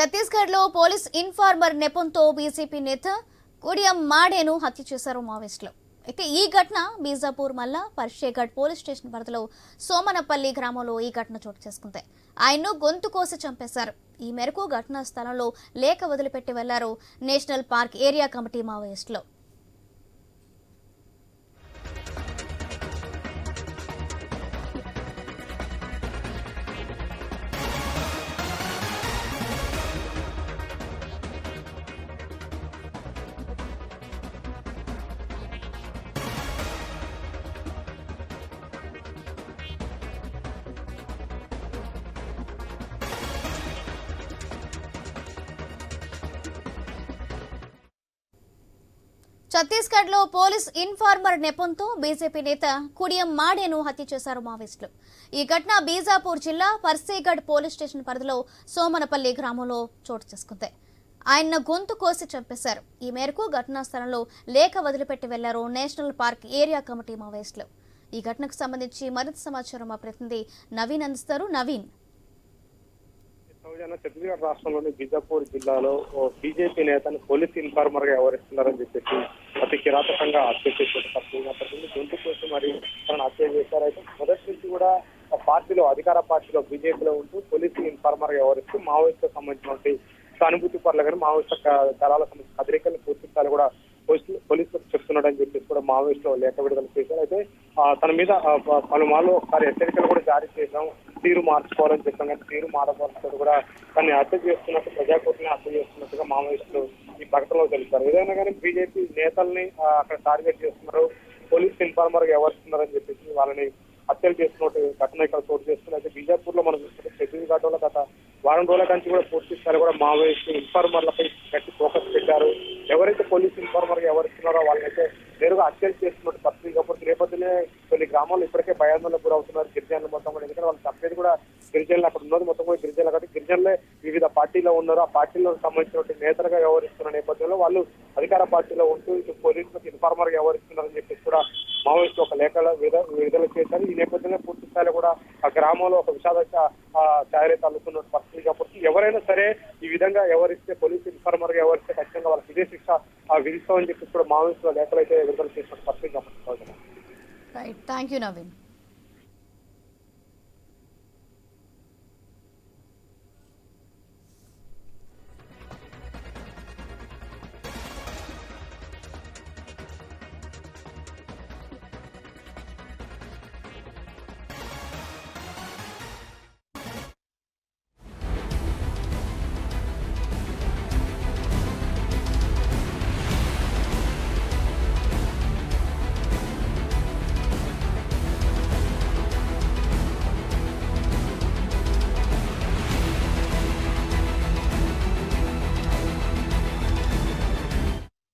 ఛత్తీస్గఢ్లో police informer నెపంతో BJP నేత కుడియం మాడేను హత్య చేశారు మావోయిస్టులు. అయితే ఈ ఘటన బీజాపూర్ మల్లా పర్షేఘడ్ పోలీస్ స్టేషన్ పరిధిలో సోమనపల్లి గ్రామంలో ఈ ఘటన చోటు చేసుకుంది. ఆయన్ను గొంతు కోసి చంపేశారు. ఈ మేరకు ఘటనా స్థలంలో లేఖ వదిలిపెట్టి వెళ్ళారు నేషనల్ పార్క్ ఏరియా కమిటీ మావోయిస్టులు. ఛత్తీస్గఢ్లో పోలీస్ ఇన్ఫార్మర్ నెపంతో బీజేపీ నేత కుడియం మాడేను హత్య చేశారు మావోయిస్టులు. ఈ ఘటన బీజాపూర్ జిల్లా పర్సేగఢ్ పోలీస్ స్టేషన్ పరిధిలో సోమనపల్లి గ్రామంలో చోటు చేసుకుంది. ఆయన గొంతు కోసి చంపేశారు. ఈ మేరకు ఘటనా స్థలంలో లేఖ వదిలిపెట్టి వెళ్ళారు నేషనల్ పార్క్ ఏరియా కమిటీ మావోయిస్టులు. ఈ ఘటనకు సంబంధించి మరింత సమాచారం మా ప్రతినిధి నవీన్ అందిస్తారు. నవీన్ తెలంగాణ ఛత్తీస్గఢ్ రాష్ట్రంలోని బీజాపూర్ జిల్లాలో ఓ బీజేపీ నేతను పోలీస్ ఇన్ఫార్మర్గా వ్యవహరిస్తున్నారని చెప్పేసి అతి కిరాతకంగా హత్య చేసిన పరిస్థితి గొంతు కోసం మరి తనను హత్య చేశారు. అయితే మొదటి నుంచి కూడా పార్టీలో అధికార పార్టీలో బీజేపీలో ఉంటూ పోలీస్ ఇన్ఫార్మర్గా వ్యవహరిస్తూ మావోయిస్టులకు సంబంధించినటువంటి సానుభూతి పనులు కానీ మావోయిస్టు దళాల సంబంధించిన కదలికలు పూర్తి కూడా పోలీసులు పోలీసులకు చెప్తున్నాడని చెప్పేసి కూడా మావోయిస్టులు లేఖ విడుదల చేశారు. అయితే తన మీద పలుమార్లు ఒకసారి హెచ్చరికలు కూడా జారీ చేశాం. తీరు మార్చుకోవాలని చెప్పాం కానీ తీరు మారకపోవడంతో కూడా తన్ని హత్య చేస్తున్నట్టు ప్రజాకోటిని హత్య చేస్తున్నట్టుగా మావోయిస్టులు ఈ ప్రకటనలో తెలిపారు. ఏదైనా కానీ బీజేపీ నేతల్ని అక్కడ టార్గెట్ చేస్తున్నారు. పోలీస్ ఇన్ఫార్మర్గా ఎవరుస్తున్నారని చెప్పేసి వాళ్ళని హత్యలు చేస్తున్నట్టు ఘటన ఇక్కడ చోటు చేస్తున్నారు అయితే బీజాపూర్లో మనం చూసుకుంటే ఛత్తీస్గఢ్లో గత వారం రోజుల నుంచి కూడా పూర్తి స్థాయిలో కూడా మావోయిస్టు ఇన్ఫార్మర్లపై గట్టి ఫోకస్ పెట్టారు. ఎవరైతే పోలీస్ ఇన్ఫార్మర్గా ఎవరిస్తున్నారో వాళ్ళైతే నేరుగా అత్యంత చేస్తున్నట్టు పరిస్థితి కాబట్టి నేపథ్యంలో కొన్ని గ్రామాలు ఇప్పటికే భయాందోళనకు గురవుతున్నారు గిరిజనులు మొత్తం కూడా. ఎందుకంటే వాళ్ళు తప్పేది కూడా గిరిజనులు అక్కడ ఉన్నది మొత్తం కూడా గిరిజనులు కాబట్టి గిరిజనులే వివిధ పార్టీలో ఉన్నారు. ఆ పార్టీలకు సంబంధించినటువంటి నేతలుగా వ్యవహరిస్తున్న నేపథ్యంలో వాళ్ళు అధికార పార్టీలో ఉంటూ ఇటు పోలీసులకు ఇన్ఫార్మర్గా వ్యవహరిస్తున్నారని చెప్పేసి కూడా మావోయిస్టులు ఒక లేఖలో విడుదల చేశారు. ఈ నేపథ్యంలో పూర్తి స్థాయిలో కూడా ఆ గ్రామంలో ఒక విషాద తయారీ తల్లుకున్న పరిస్థితి కాబట్టి ఎవరైనా సరే ఈ విధంగా ఎవరిస్తే పోలీస్ ఇన్ఫార్మర్గా ఎవరిస్తే ఖచ్చితంగా వాళ్ళకి ఇదే శిక్ష విధిస్తామని చెప్పేసి కూడా మావోయిస్టుల లేఖలు అయితే విడుదల చేసిన పరిస్థితి గమనించాలి రైట్ థ్యాంక్ యూ నవీన్